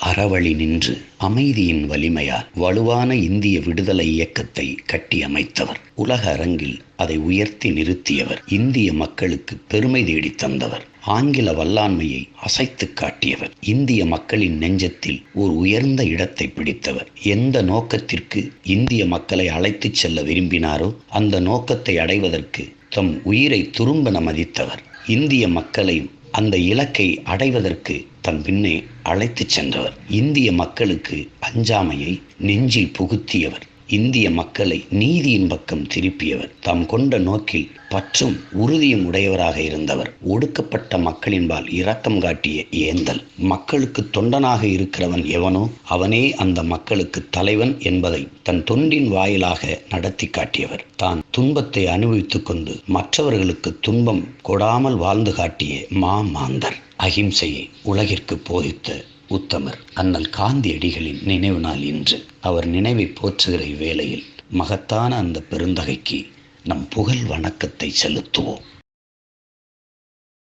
அறவழி நின்று அமைதியின் வலிமையால் வலுவான இந்திய விடுதலை இயக்கத்தை கட்டியமைத்தவர். உலக அரங்கில் அதை உயர்த்தி நிறுத்தியவர். இந்திய மக்களுக்கு பெருமை தேடி தந்தவர். ஆங்கில வல்லாண்மையை அசைத்து காட்டியவர். இந்திய மக்களின் நெஞ்சத்தில் ஒரு உயர்ந்த இடத்தை பிடித்தவர். எந்த நோக்கத்திற்கு இந்திய மக்களை அழைத்துச் செல்ல விரும்பினாரோ அந்த நோக்கத்தை அடைவதற்கு தம் உயிரை துரும்பென மதித்தவர் இந்திய மக்களையும் அந்த இலக்கை அடைவதற்கு தன் பின்னே அழைத்துச் சென்றவர். இந்திய மக்களுக்கு அஞ்சாமையை நெஞ்சில் புகுத்தியவர். இந்திய மக்களை நீதியின் பக்கம் திருப்பியவர். தாம் கொண்ட நோக்கில் பற்றும் உறுதியும் உடையவராக இருந்தவர். ஒடுக்கப்பட்ட மக்களின்பால் இரக்கம் காட்டிய ஏந்தல். மக்களுக்கு தொண்டனாக இருக்கிறவன் எவனோ அவனே அந்த மக்களுக்கு தலைவன் என்பதை தன் தொண்டின் வாயிலாக நடத்தி காட்டியவர். தான் துன்பத்தை அனுபவித்துக் கொண்டு மற்றவர்களுக்கு துன்பம் கொடாமல் வாழ்ந்து காட்டிய மா மாந்தர் அகிம்சையை உலகிற்கு போதித்த உத்தமர் அண்ணல் காந்தியடிகளின் நினைவு நாள் இன்று. அவர் நினைவை போற்றுகிற இவ்வேளையில் மகத்தான அந்த பெருந்தகைக்கு நம் புகழ் வணக்கத்தை செலுத்துவோம்.